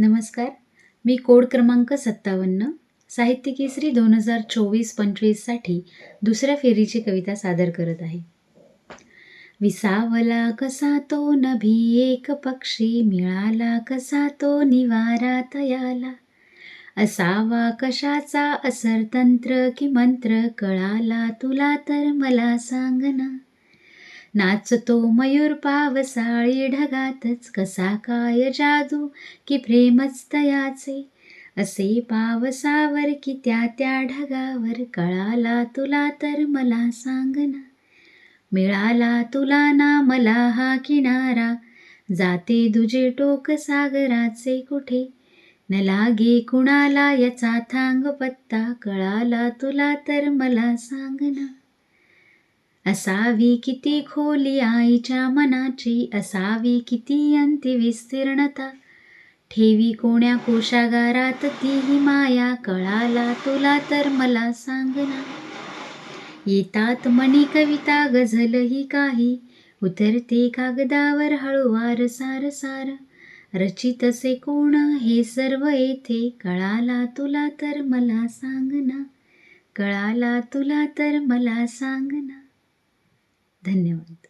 नमस्कार. मी कोड क्रमांक सत्तावन्न साहित्य केसरी दोन हजार चोवीस पंचवीससाठी दुसऱ्या फेरीची कविता सादर करत आहे. विसावला कसा तो नभी एक पक्षी मिळाला कसा तो निवारा तयाला. असावा कशाचा असर तंत्र की मंत्र कळाला तुला तर मला सांगना. नाचतो मयूर पावसाळी ढगातच कसा काय जादू की प्रेमच तयाचे असे पावसावर की त्या त्या ढगावर कळाला तुला तर मला सांग ना. मिळाला तुला ना मला हा किनारा जाते दुजे टोक सागराचे कुठे? न लागे कुणाला याचा थांग पत्ता कळाला तुला तर मला सांग ना. असावी किती खोली आईच्या मनाची असावी किती अंती विस्तीर्णता. ठेवी कोण्या कोशागारात तीही माया कळाला तुला तर मला सांगना. येतात मनी कविता गझल ही काही. उतरते कागदावर हळूवार सार सार. रचित असे कोण हे सर्व येथे कळाला तुला तर मला सांगना. कळाला तुला तर मला सांगना. धन्यवाद.